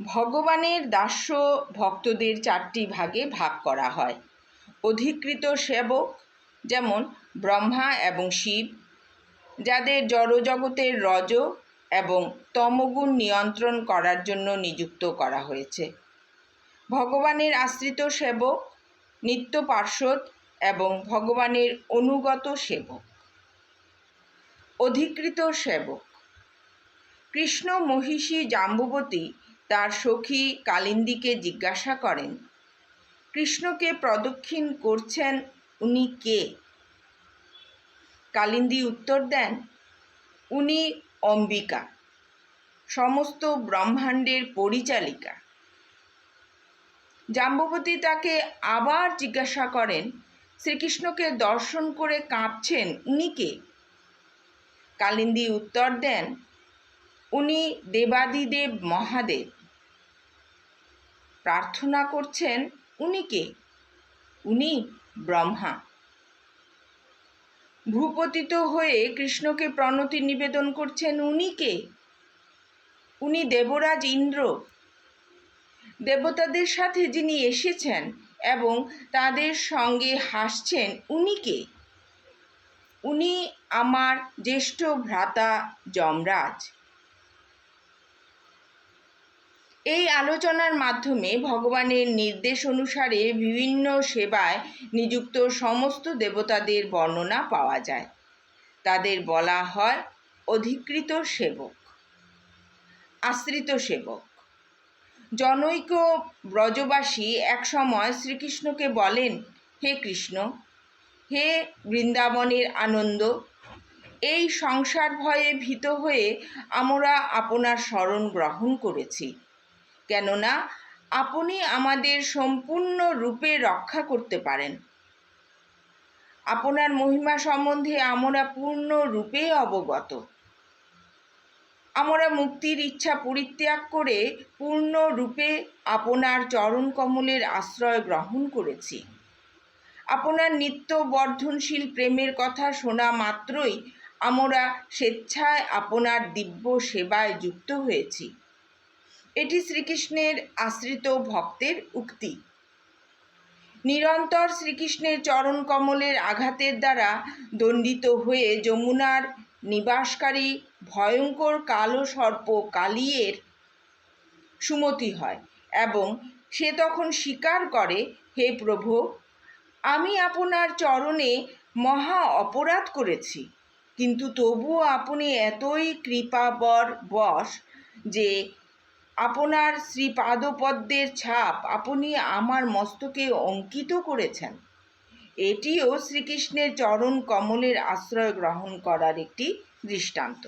ভগবানের দাস্য ভক্তদের চারটি ভাগে ভাগ করা হয়। অধিকৃত সেবক যেমন ব্রহ্মা এবং শিব, যাদের জড়জগতের রজ এবং তমগুণ নিয়ন্ত্রণ করার জন্য নিযুক্ত করা হয়েছে। ভগবানের আশ্রিত সেবক, নিত্য পার্শ্বদ এবং ভগবানের অনুগত সেবক। অধিকৃত সেবক। কৃষ্ণ মহিষী জাম্বুবতী তার সখী কালিন্দীকে জিজ্ঞাসা করেন, কৃষ্ণকে প্রদক্ষিণ করছেন উনি কে? কালিন্দী উত্তর দেন, উনি অম্বিকা, সমস্ত ব্রহ্মাণ্ডের পরিচালিকা। জাম্ববতী তাকে আবার জিজ্ঞাসা করেন, শ্রীকৃষ্ণকে দর্শন করে কাঁপছেন উনি কে? কালিন্দী উত্তর দেন উনি দেবাদিদেব মহাদেব। প্রার্থনা করছেন, উনি কে? উনি ব্রহ্মা। ভূপতিত হয়ে কৃষ্ণকে প্রণতি নিবেদন করছেন, উনি কে? উনি দেবরাজ ইন্দ্র। দেবতাদের সাথে যিনি এসেছেন এবং তাদের সঙ্গে হাসছেন, উনি কে? উনি আমার জ্যেষ্ঠ ভ্রাতা যমরাজ। এই আলোচনার মাধ্যমে ভগবানের নির্দেশ অনুসারে বিভিন্ন সেবায় নিযুক্ত সমস্ত দেবতাদের বর্ণনা পাওয়া যায়। তাদের বলা হয় অধিকৃত সেবক, আশ্রিত সেবক। জনৈক ব্রজবাসী একসময় শ্রীকৃষ্ণকে বলেন, হে কৃষ্ণ, হে বৃন্দাবনের আনন্দ, এই সংসার ভয়ে ভীত হয়ে আমরা আপনার স্মরণ গ্রহণ করেছি। কেননা আপনি আমাদের সম্পূর্ণ রূপে রক্ষা করতে পারেন। আপনার মহিমা সম্বন্ধে আমরা পূর্ণ রূপে অবগত। আমরা মুক্তির ইচ্ছা পরিত্যাগ করে পূর্ণ রূপে আপনার চরণ কমলের আশ্রয় গ্রহণ করেছি। আপনার নিত্য বর্ধনশীল প্রেমের কথা শোনা মাত্রই আমরা স্বেচ্ছায় আপনার দিব্য সেবায় যুক্ত হয়েছি। এটি শ্রীকৃষ্ণের আশ্রিত ভক্তের উক্তি। নিরন্তর শ্রীকৃষ্ণের চরণ কমলের আঘাতের দ্বারা দণ্ডিত হয়ে যমুনার নিবাসকারী ভয়ঙ্কর কালো সর্প কালিয়ের সুমতি হয় এবং সে তখন স্বীকার করে, হে প্রভু, আমি আপনার চরণে মহা অপরাধ করেছি। কিন্তু তবুও আপনি এতই কৃপাবর বশ যে আপনার শ্রীপাদপদ্মের ছাপ আপনি আমার মস্তকে অঙ্কিত করেছেন। এটিও শ্রীকৃষ্ণের চরণ কমলের আশ্রয় গ্রহণ করার একটি দৃষ্টান্ত।